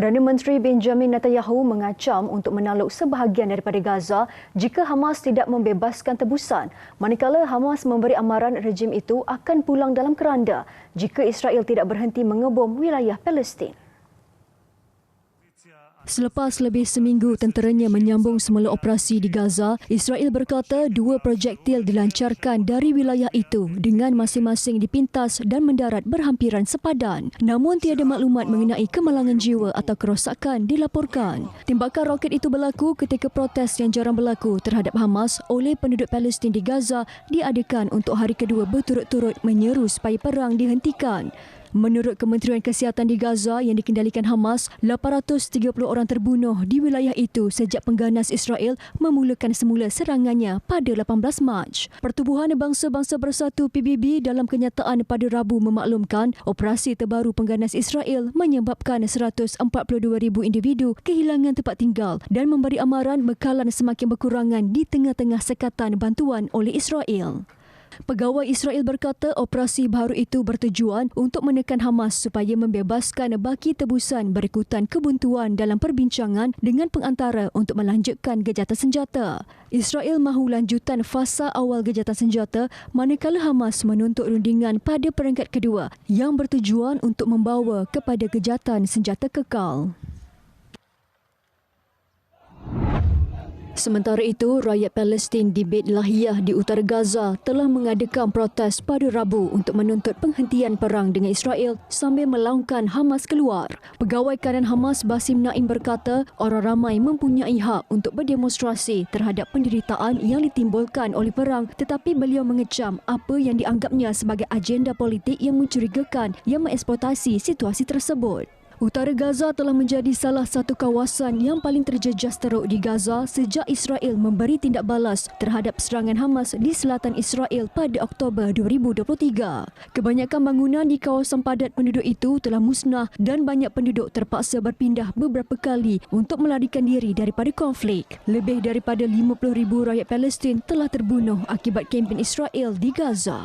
Perdana Menteri Benjamin Netanyahu mengacam untuk menaluk sebahagian daripada Gaza jika Hamas tidak membebaskan tebusan. Manakala Hamas memberi amaran rejim itu akan pulang dalam keranda jika Israel tidak berhenti mengebom wilayah Palestin. Selepas lebih seminggu tenteranya menyambung semula operasi di Gaza, Israel berkata dua projektil dilancarkan dari wilayah itu dengan masing-masing dipintas dan mendarat berhampiran sepadan. Namun tiada maklumat mengenai kemalangan jiwa atau kerosakan dilaporkan. Tembakan roket itu berlaku ketika protes yang jarang berlaku terhadap Hamas oleh penduduk Palestin di Gaza diadakan untuk hari kedua berturut-turut menyeru supaya perang dihentikan. Menurut Kementerian Kesihatan di Gaza yang dikendalikan Hamas, 830 orang terbunuh di wilayah itu sejak pengganas Israel memulakan semula serangannya pada 18 Mac. Pertubuhan Bangsa-Bangsa Bersatu PBB dalam kenyataan pada Rabu memaklumkan operasi terbaru pengganas Israel menyebabkan 142,000 individu kehilangan tempat tinggal dan memberi amaran bekalan semakin berkurangan di tengah-tengah sekatan bantuan oleh Israel. Pegawai Israel berkata operasi baru itu bertujuan untuk menekan Hamas supaya membebaskan baki tebusan berikutan kebuntuan dalam perbincangan dengan pengantara untuk melanjutkan gejatan senjata. Israel mahu lanjutan fasa awal gejatan senjata manakala Hamas menuntut rundingan pada peringkat kedua yang bertujuan untuk membawa kepada gejatan senjata kekal. Sementara itu, rakyat Palestin di Beit Lahiyah di utara Gaza telah mengadakan protes pada Rabu untuk menuntut penghentian perang dengan Israel sambil melaungkan Hamas keluar. Pegawai kanan Hamas Basim Naim berkata, orang ramai mempunyai hak untuk berdemonstrasi terhadap penderitaan yang ditimbulkan oleh perang tetapi beliau mengecam apa yang dianggapnya sebagai agenda politik yang mencurigakan yang mengeksploitasi situasi tersebut. Utara Gaza telah menjadi salah satu kawasan yang paling terjejas teruk di Gaza sejak Israel memberi tindak balas terhadap serangan Hamas di selatan Israel pada Oktober 2023. Kebanyakan bangunan di kawasan padat penduduk itu telah musnah dan banyak penduduk terpaksa berpindah beberapa kali untuk melarikan diri daripada konflik. Lebih daripada 50,000 rakyat Palestin telah terbunuh akibat kempen Israel di Gaza.